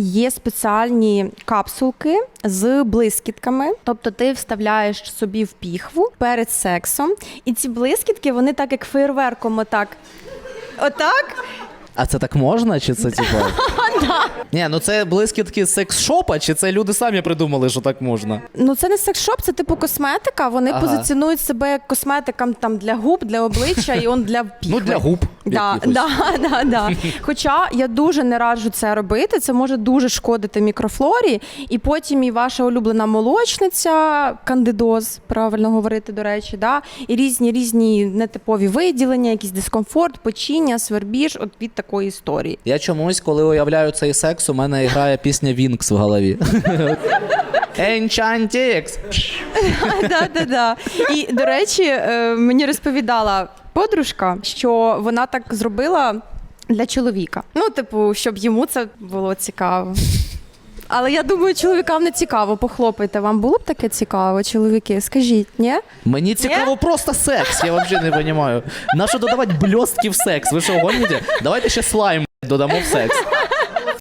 є спеціальні капсулки з блискітками. Тобто ти вставляєш собі в піхву перед сексом, і ці блискітки вони так як фейерверком, отак. Отак А це так можна? Чи це типу? Ні, ну це блискітки секс-шопа, чи це люди самі придумали, що так можна? Ну, це не секс-шоп, це типу косметика. Вони Ага. позиціонують себе як косметикам там для губ, для обличчя і он для піхви. Ну, для губ. Да, якихось. да, да, да. Хоча я дуже не раджу це робити. Це може дуже шкодити мікрофлорі, і потім і ваша улюблена молочниця, кандидоз, правильно говорити, до речі, да, і різні різні нетипові виділення, якийсь дискомфорт, печіння, свербіж от від такої історії. Я чомусь, коли уявляю цей секс, у мене грає пісня Вінкс в голові. Enchantix. да, да, да. І до речі, е, мені розповідала подружка, що вона так зробила для чоловіка. Ну, типу, щоб йому це було цікаво. Але я думаю, чоловікам не цікаво. Похлопайте. Вам було б таке цікаво, чоловіки? Скажіть, ні? Мені цікаво просто секс, я взагалі не розумію. Нащо додавати бльостки в секс? Ви що гоните? Давайте ще слайм додамо в секс.